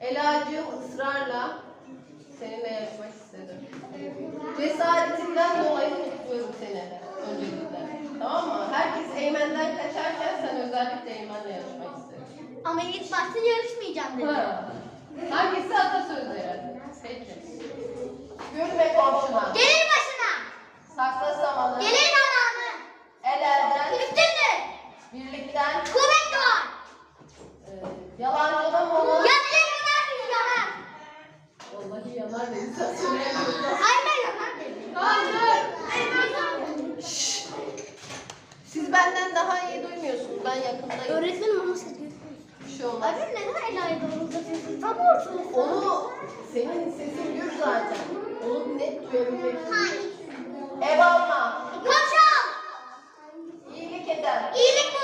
Ela'cığım ısrarla seninle yarışmak istedim. Cesaretinden dolayı kutluyorum seni öncelikle. Tamam mı? Herkes Eymen'den kaçarken sen özellikle Eymen'le yarışmak istedin. Ama ilk başta yarışmayacağım dedim. Ha. Hangisi atasözleri? Peki. Gülme komşuna. Gelin başına. Sakla samanı. Gelin anamı. El elden. Üstünlü. Birlikten. Kuvvet doğar. E, yalancıdan Dünyanın ben yapmam dedim. Siz benden daha iyi duymuyorsunuz. Ben yakındayım. Öğretmenim ama siz Bir şey el ayda uzatıyorsun? Tam. Onu senin sesin gür. Onu net duyabilmek. Ev alma. Koşal. İyilik eder. İyilik